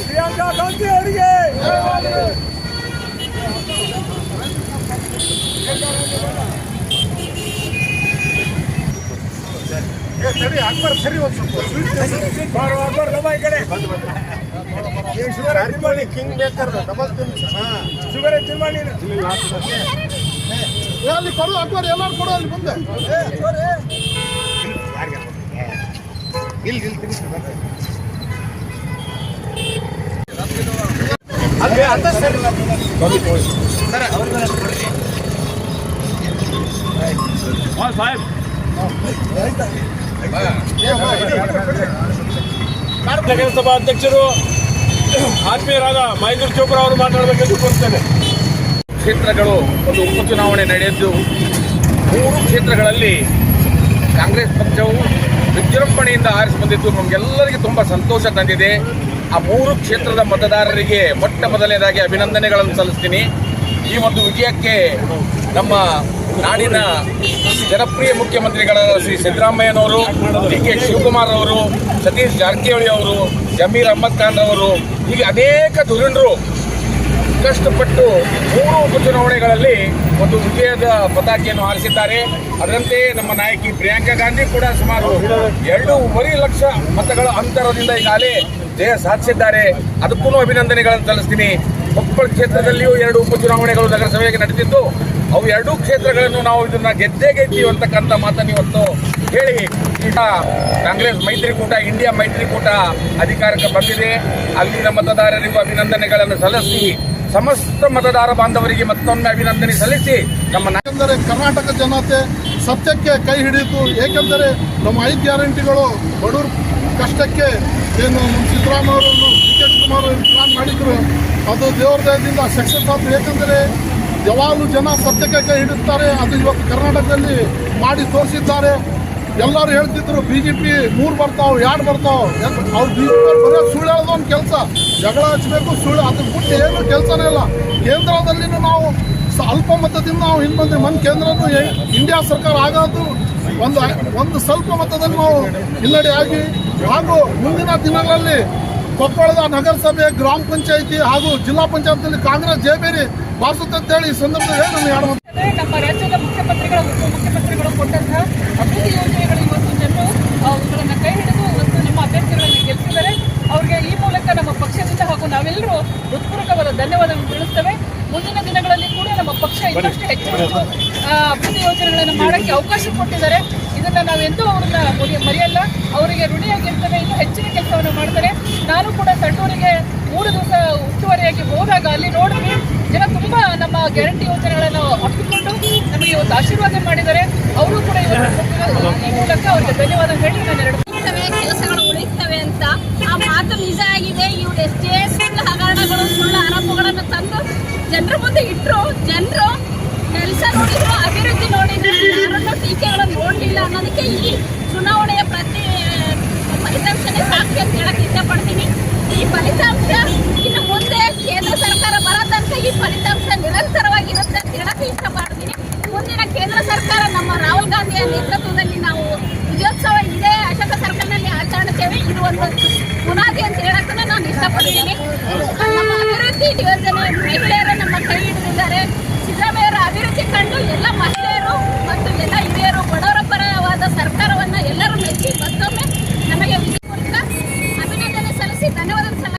ಪ್ರಿಯಾಂಕಾ ಗಾಂಧಿ ಅವರಿಗೆ. ಸರಿ ಅಕ್ಬರ್ ಸರಿ ಒಂದು ಸ್ವಲ್ಪ. ಅಕ್ಬರ್ ನಮ್ಮ ಈ ಕಡೆ. ಶುಗರ್ ತಿರ್ಮಾಣಿ ಕಿಂಗ್ ಮೇಕರ್ ಡಬಲ್ ಶುಗರ್ ತಿರ್ಮಾಣಿ ಅಲ್ಲಿ ಕೊಡು ಅಕ್ಬರ್ ಎಲ್ಲರೂ ಕೊಡು ಅಲ್ಲಿ ಮುಂದೆ ಇಲ್ಲಿ ಇಲ್ಲಿ ತಿರುಗಿ ನಗರಸಭಾ ಅಧ್ಯಕ್ಷರು ಆತ್ಮೀಯರಾದ ಮಹೇಂದ್ರ ಚೋಪ್ರಾ ಅವರು ಮಾತಾಡಬೇಕೆಂದು ಕೋರ್ತೇನೆ ಕ್ಷೇತ್ರಗಳು ಒಂದು ಉಪಚುನಾವಣೆ ನಡೆಯಿತು ಮೂರು ಕ್ಷೇತ್ರಗಳಲ್ಲಿ ಕಾಂಗ್ರೆಸ್ ಪಕ್ಷವು ವಿಜೃಂಭಣೆಯಿಂದ ಆರಿಸಿ ಬಂದಿದ್ದು ನಮಗೆಲ್ಲರಿಗೂ ತುಂಬ ಸಂತೋಷ ತಂದಿದೆ. ಆ ಮೂರು ಕ್ಷೇತ್ರದ ಮತದಾರರಿಗೆ ಮೊಟ್ಟ ಮೊದಲನೇದಾಗಿ ಅಭಿನಂದನೆಗಳನ್ನು ಸಲ್ಲಿಸ್ತೀನಿ. ಈ ಒಂದು ವಿಜಯಕ್ಕೆ ನಮ್ಮ ನಾಡಿನ ಜನಪ್ರಿಯ ಮುಖ್ಯಮಂತ್ರಿಗಳಾದ ಶ್ರೀ ಸಿದ್ದರಾಮಯ್ಯನವರು ಡಿ ಕೆ ಶಿವಕುಮಾರ್ ಅವರು, ಸತೀಶ್ ಜಾರಕಿಹೊಳಿ ಅವರು, ಜಮೀರ್ ಅಹಮದ್ ಖಾನ್ ಅವರು ಹೀಗೆ ಅನೇಕ ಧುರೀಣರು ಕಷ್ಟಪಟ್ಟು ಮೂರು ಉಪಚುನಾವಣೆಗಳಲ್ಲಿ ಒಂದು ವಿಜಯದ ಪತಾಕೆಯನ್ನು ಹಾರಿಸಿದ್ದಾರೆ. ಅದರಂತೆ ನಮ್ಮ ನಾಯಕಿ ಪ್ರಿಯಾಂಕಾ ಗಾಂಧಿ ಕೂಡ ಸುಮಾರು ಎರಡೂವರೆ ಲಕ್ಷ ಮತಗಳ ಅಂತರದಿಂದ ಈಗಾಗಲೇ ಜಯ ಸಾಧಿಸಿದ್ದಾರೆ. ಅದಕ್ಕೂ ಅಭಿನಂದನೆಗಳನ್ನು ಸಲ್ಲಿಸ್ತೀನಿ. ಕೊಪ್ಪಳ ಕ್ಷೇತ್ರದಲ್ಲಿಯೂ ಎರಡು ಉಪಚುನಾವಣೆಗಳು ನಗರಸಭೆಗೆ ನಡೆದಿದ್ದು, ಅವು ಎರಡೂ ಕ್ಷೇತ್ರಗಳನ್ನು ನಾವು ಇದನ್ನ ಗೆದ್ದೇ ಗೆದ್ದೀವಿ ಅಂತಕ್ಕಂಥ ಮಾತನ್ನು ಇವತ್ತು ಹೇಳಿ ಈಗ ಕಾಂಗ್ರೆಸ್ ಮೈತ್ರಿಕೂಟ, ಇಂಡಿಯಾ ಮೈತ್ರಿಕೂಟ ಅಧಿಕಾರಕ್ಕೆ ಬಂದಿದೆ. ಅಲ್ಲಿನ ಮತದಾರರಿಗೂ ಅಭಿನಂದನೆಗಳನ್ನು ಸಲ್ಲಿಸಿ ಸಮಸ್ತ ಮತದಾರ ಬಾಂಧವರಿಗೆ ಮತ್ತೊಮ್ಮೆ ಅಭಿನಂದನೆ ಸಲ್ಲಿಸಿ ನಮ್ಮ ಯಾಕೆಂದರೆ ಕರ್ನಾಟಕ ಜನತೆ ಸತ್ಯಕ್ಕೆ ಕೈ ಹಿಡಿಯಿತು. ಏಕೆಂದರೆ ನಮ್ಮ ಐದು ಗ್ಯಾರಂಟಿಗಳು ಬಡವ್ರ ಕಷ್ಟಕ್ಕೆ ಏನು ನಮ್ಮ ಸಿದ್ದರಾಮಯ್ಯ ಅವರನ್ನು ಡಿ ಕೆ ಶಿವಕುಮಾರ್ ಪ್ಲಾನ್ ಮಾಡಿದ್ರು. ಅದು ದೇವರ ದಯದಿಂದ ಸಕ್ಸಸ್ ಆಯ್ತು. ಏಕೆಂದರೆ ಯಾವಾಗಲೂ ಜನ ಸತ್ಯಕ್ಕೆ ಕೈ ಹಿಡಿಸ್ತಾರೆ ಅದು ಇವತ್ತು ಕರ್ನಾಟಕದಲ್ಲಿ ಮಾಡಿ ತೋರಿಸಿದ್ದಾರೆ. ಎಲ್ಲರೂ ಹೇಳ್ತಿದ್ರು ಬಿ ಜೆ ಪಿ ಮೂರು ಬರ್ತಾವೆ, ಎರಡು ಬರ್ತಾವೆ. ಅವ್ರು ಬಿ ಜೆ ಪಿ ಬರೀ ಸುಳ್ಳು ಹೇಳೋದು ಒಂದು ಕೆಲಸ. ಜಗಳ ಹಚ್ಚಬೇಕು ಸುಳ್ಳು ಅದ್ರ ಬಿಟ್ಟು ಏನು ಕೆಲಸನೇ ಇಲ್ಲ. ಕೇಂದ್ರದಲ್ಲಿನೂ ನಾವು ಅಲ್ಪ ಮತದಿಂದ ನಾವು ಹಿಂದೆ ಮನ್ ಕೇಂದ್ರನೂ ಇಂಡಿಯಾ ಸರ್ಕಾರ ಆಗೋದು. ಒಂದು ಒಂದು ಸ್ವಲ್ಪ ಮತದಲ್ಲಿ ನಾವು ಹಿನ್ನಡೆ ಆಗಿ, ಹಾಗೂ ಮುಂದಿನ ದಿನಗಳಲ್ಲಿ ಕೊಪ್ಪಳದ ನಗರಸಭೆ, ಗ್ರಾಮ ಪಂಚಾಯಿತಿ ಹಾಗೂ ಜಿಲ್ಲಾ ಪಂಚಾಯತ್ನಲ್ಲಿ ಕಾಂಗ್ರೆಸ್ ಜಯಬೇರಿ ಬಾರಿಸುತ್ತೆ ಈ ಸಂದರ್ಭದಲ್ಲಿ ನಾನು ಎರಡು ಮಾತು ಅಂದ್ರೆ ನಮ್ಮ ರಾಜ್ಯದ ಮುಖ್ಯಮಂತ್ರಿಗಳು ಉಪಮುಖ್ಯಮಂತ್ರಿಗಳು ಕೊಟ್ಟಂತಹ ಅಭಿವೃದ್ಧಿ ಯೋಜನೆಗಳು ಇವತ್ತು ಜನರು ಅವುಗಳನ್ನು ಕೈ ಹಿಡಿದು ಇವತ್ತು ನಮ್ಮ ಅಭ್ಯರ್ಥಿಗಳನ್ನು ಗೆಲ್ಲಿಸಿದ್ದಾರೆ ಅವರಿಗೆ ಈ ಮೂಲಕ ನಮ್ಮ ಪಕ್ಷದಿಂದ ನಾವೆಲ್ಲರೂ ಹೃತ್ಪೂರ್ವಕವಾದ ಧನ್ಯವಾದವನ್ನು ತಿಳಿಸ್ತೇವೆ ಮುಂದಿನ ದಿನಗಳಲ್ಲಿ ಕೂಡ ನಮ್ಮ ಪಕ್ಷ ಇನ್ನಷ್ಟು ಹೆಚ್ಚು ಹೆಚ್ಚು ಅಭಿವೃದ್ಧಿ ಯೋಜನೆಗಳನ್ನು ಮಾಡೋಕ್ಕೆ ಅವಕಾಶ ಕೊಟ್ಟಿದ್ದಾರೆ. ಇದನ್ನ ನಾವು ಅವ್ರನ್ನ ಮುರಿ- ಮರೆಯಲ್ಲ. ಅವರಿಗೆ ಋಣಿಯಾಗಿರ್ತೇವೆ ಇನ್ನೂ ಹೆಚ್ಚಿನ ಕೆಲಸವನ್ನು ಮಾಡ್ತಾರೆ. ನಾನು ಕೂಡ ಸಂಡೂರಿಗೆ ಮೂರು ದಿವಸ ಉಸ್ತುವಾರಿಯಾಗಿ ಹೋದಾಗ ಅಲ್ಲಿ ನೋಡಿದ್ವಿ ಜನ ತುಂಬಾ ನಮ್ಮ ಗ್ಯಾರಂಟಿ ಯೋಜನೆಗಳನ್ನು ಅಪ್ಪಿಕೊಂಡು ನಮಗೆ ಇವತ್ತು ಆಶೀರ್ವಾದ ಮಾಡಿದ್ದಾರೆ. ಅವರು ಕೂಡ ಇವತ್ತು ಈ ಮೂಲಕ ಅವರಿಗೆ ಧನ್ಯವಾದ ಹೇಳಿ ನಾನು ಎರಡು ಉಳಿತವೆ ಕೆಲಸಗಳು ಉಳಿತವೆ ಅಂತ ಆ ಮಾತು ನಿಜ ಆಗಿದೆ ಇವ್ರು ಎಷ್ಟೇ ಸುಳ್ಳು ಹಗರಣಗಳು ಸುಳ್ಳು ಆರೋಪಗಳನ್ನು ತಂದು ಜನರ ಮುಂದೆ ಇಟ್ಟರು ಜನರು, ಕೆಲಸ ನೋಡಿದ್ರು, ಅಭಿವೃದ್ಧಿ ನೋಡಿದ್ರು, ಯಾರನ್ನು ಟೀಕೆಗಳನ್ನು ನೋಡಲಿಲ್ಲ ಅನ್ನೋದಕ್ಕೆ ಈ ಚುನಾವಣೆಯ ಪ್ರತಿ, ಫಲಿತಾಂಶನೇ ಸಾಕ್ಷಿ ಅಂತ ಹೇಳಕ್ಕೆ ಇಷ್ಟಪಡ್ತೀನಿ. ಈ ಫಲಿತಾಂಶ ಇನ್ನು ಮುಂದೆ ಕೇಂದ್ರ ಸರ್ಕಾರ ಬರೋ ತನಕ ಈ ಫಲಿತಾಂಶ ನಿರಂತರವಾಗಿರುತ್ತೆ ಅಂತ ಹೇಳಕ್ಕೆ ಇಷ್ಟಪಡ್ತೀನಿ. ಮುಂದಿನ ಕೇಂದ್ರ ಸರ್ಕಾರ ನಮ್ಮ ರಾಹುಲ್ ಗಾಂಧಿಯ ನೇತೃತ್ವದಲ್ಲಿ ನಾವು ವಿಜಯೋತ್ಸವ ಇದೇ ಅಶೋಕ ಸರ್ಕಲ್ನಲ್ಲಿ ಆಚರಿಸ್ತೇವೆ ಇದು ಒಂದು ಬುನಾದಿ ಅಂತ ಹೇಳಕ್ಕೆ ನಾನು ಇಷ್ಟಪಡ್ತೀನಿ ನಮ್ಮ ಅಭಿವೃದ್ಧಿ ಯೋಜನೆ ಮಹಿಳೆಯರು ನಮ್ಮ ಕೈ ಹಿಡಿದಿದ್ದಾರೆ ಸಿದ್ದರಾಮಯ್ಯವರ ಅಭಿವೃದ್ಧಿ ಕಂಡು ಎಲ್ಲ ಮಹಿಳೆಯರು ಮತ್ತು ಎಲ್ಲ ಹಿರಿಯರು ಬಡವರ ಪರವಾದ ಸರ್ಕಾರವನ್ನ ಎಲ್ಲರೂ ಮೆಚ್ಚಿ ಮತ್ತೊಮ್ಮೆ ನಮಗೆ ವಿಜಯಪುರದಿಂದ ಅಭಿನಂದನೆ ಸಲ್ಲಿಸಿ ಧನ್ಯವಾದ ಸಲ್ಲಿಸಿ